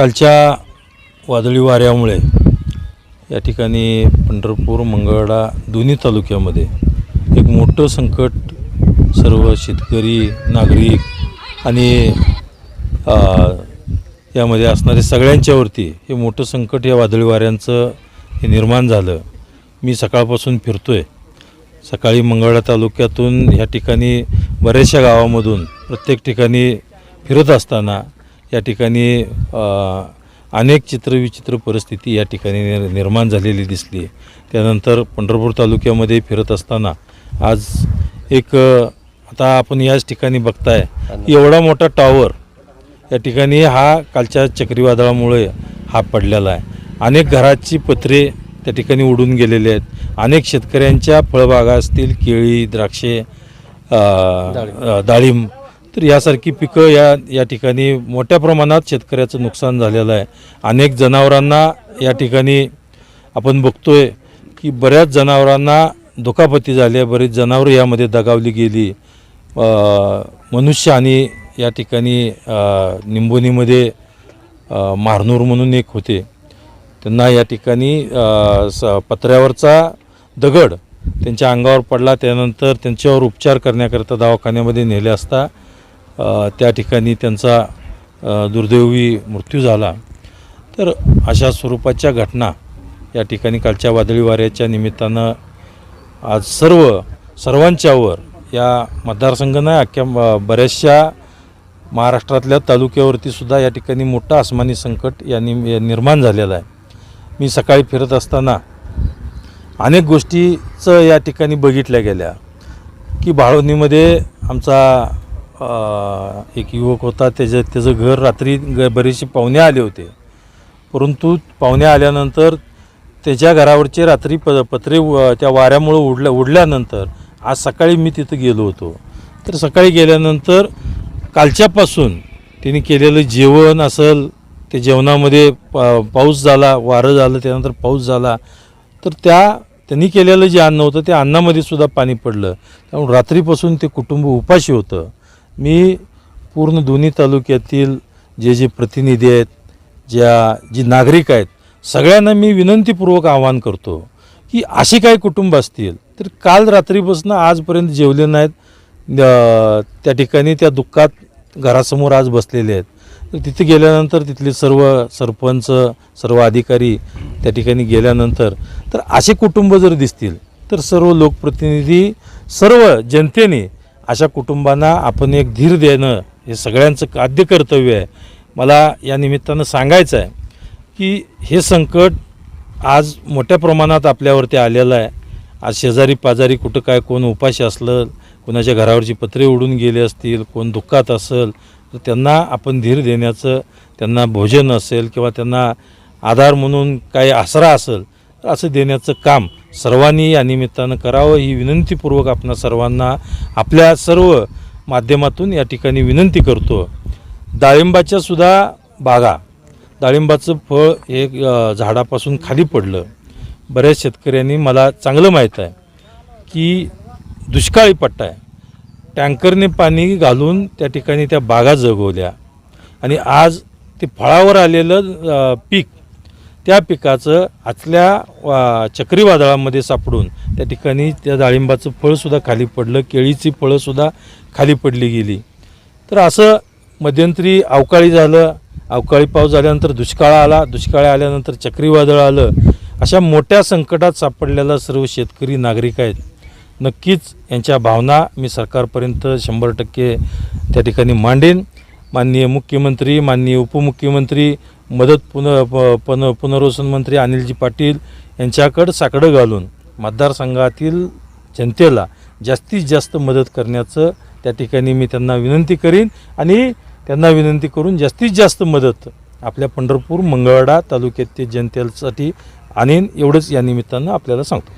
कालच्या वादळी वाऱ्यामुळे या ठिकाणी पंढरपूर मंगळा दोन्ही तालुक्यामध्ये एक मोठं संकट सर्व शेतकरी नागरिक आणि यामध्ये असणारे सगळ्यांच्यावरती हे मोठं संकट या वादळी वाऱ्यांचं हे निर्माण झालं. मी सकाळपासून फिरतो आहे सकाळी मंगळा तालुक्यातून ह्या ठिकाणी बऱ्याचशा गावामधून प्रत्येक ठिकाणी फिरत असताना या ठिकाणी अनेक चित्रविचित्र परिस्थिती या ठिकाणी निर निर्माण झालेली दिसली आहे त्यानंतर पंढरपूर तालुक्यामध्ये फिरत असताना आज एक आता आपण याच ठिकाणी बघताय एवढा मोठा टॉवर या ठिकाणी हा कालच्या चक्रीवादळामुळे हा पडलेला आहे. अनेक घराची पत्रे त्या ठिकाणी उडून गेलेले आहेत. अनेक शेतकऱ्यांच्या फळबागा असतील केळी द्राक्षे डाळिंब तर यासारखी पिकं या या ठिकाणी मोठ्या प्रमाणात शेतकऱ्याचं नुकसान झालेलं आहे. अनेक जनावरांना या ठिकाणी आपण बघतोय की बऱ्याच जनावरांना दुखापती झाल्या बरीच जनावरं यामध्ये दगावली गेली. मनुष्य आणि या ठिकाणी निंबोनीमध्ये मारनूर म्हणून एक होते. त्यांना या ठिकाणी स पत्र्यावरचा दगड त्यांच्या अंगावर पडला. त्यानंतर त्यांच्यावर उपचार करण्याकरता दवाखान्यामध्ये नेले असता त्या ठिकाणी त्यांचा दुर्दैवी मृत्यू झाला. तर अशा स्वरूपाच्या घटना या ठिकाणी कालच्या वादळी वाऱ्याच्या निमित्तानं आज सर्व सर्वांच्यावर या मतदारसंघानं अख्ख्या बऱ्याचशा महाराष्ट्रातल्या तालुक्यावरती सुद्धा या ठिकाणी मोठं आसमानी संकट या नि निर्माण झालेलं आहे. मी सकाळी फिरत असताना अनेक गोष्टीचं या ठिकाणी बघितल्या गेल्या की बाळवणीमध्ये आमचा एक युवक होता त्याच्या त्याचं घर रात्री ग बरेचसे पाहुणे आले होते. परंतु पाहुणे आल्यानंतर त्याच्या घरावरचे रात्री प पत्रे त्या वाऱ्यामुळं उडल्या उडल्यानंतर आज सकाळी मी तिथं गेलो होतो. तर सकाळी गेल्यानंतर कालच्यापासून त्यांनी केलेलं जेवण असेल ते जेवणामध्ये पा पाऊस झाला वारं झालं त्यानंतर पाऊस झाला. तर त्या त्यांनी केलेलं जे अन्न होतं त्या अन्नामध्ये सुद्धा पाणी पडलं. त्यामुळे रात्रीपासून ते कुटुंब उपाशी होतं. मी पूर्ण दोन्ही तालुक्यातील जे जे प्रतिनिधी आहेत ज्या जी नागरिक आहेत सगळ्यांना मी विनंतीपूर्वक आवाहन करतो की अशी काही कुटुंब असतील तर काल रात्रीपासून आजपर्यंत जेवले नाहीत. त्या ठिकाणी त्या दुःखात घरासमोर आज बसलेले आहेत. तर तिथे गेल्यानंतर तिथले सर्व सरपंच सर्व अधिकारी त्या ठिकाणी गेल्यानंतर तर असे कुटुंब जर दिसतील तर सर्व लोकप्रतिनिधी सर्व जनतेने अशा कुटुंबांना आपण एक धीर देणं हे सगळ्यांचं आद्य कर्तव्य आहे. मला या निमित्तानं सांगायचं आहे की हे संकट आज मोठ्या प्रमाणात आपल्यावरती आलेलं आहे. आज शेजारी पाजारी कुठं काय कोण उपाशी असलं कोणाच्या घरावरची पत्रे उडून गेले असतील कोण दुःखात असेल तर त्यांना आपण धीर देण्याचं त्यांना भोजन असेल किंवा त्यांना आधार म्हणून काही आसरा असेल तर असं देण्याचं काम सर्वांनी या निमित्तानं करावं ही विनंतीपूर्वक आपण सर्वांना आपल्या सर्व माध्यमातून या ठिकाणी विनंती करतो. डाळिंबाच्या सुद्धा बागा डाळिंबाचं फळ हे झाडापासून खाली पडलं. बऱ्याच शेतकऱ्यांनी मला चांगलं माहीत आहे की दुष्काळी पट्टा आहे. टँकरने पाणी घालून त्या ठिकाणी त्या बागा जगवल्या आणि आज ते फळावर आलेलं पीक त्या पिकाचं आतल्या वा- चक्रीवादळामध्ये सापडून त्या ठिकाणी त्या डाळिंबाचं फळसुद्धा खाली पडलं केळीची फळंसुद्धा खाली पडली गेली. तर असं मध्यंतरी अवकाळी झालं अवकाळी पाऊस झाल्यानंतर दुष्काळ आला दुष्काळ आल्यानंतर चक्रीवादळ आलं अशा मोठ्या संकटात सापडलेला सर्व शेतकरी नागरिक आहेत. नक्कीच यांच्या भावना मी सरकारपर्यंत शंभर टक्के त्या ठिकाणी मांडेन. माननीय मुख्यमंत्री माननीय उपमुख्यमंत्री मदत पुन प- पुन पुनर्वसन मंत्री अनिलजी पाटील यांच्याकडं साकडं घालून मतदारसंघातील जनतेला जास्तीत जास्त मदत करण्याचं त्या ठिकाणी मी त्यांना विनंती करीन आणि त्यांना विनंती करून जास्तीत जास्त मदत आपल्या पंढरपूर मंगळवाडा तालुक्यातील जनतेसाठी आणेन एवढंच या निमित्तानं आपल्याला सांगतो.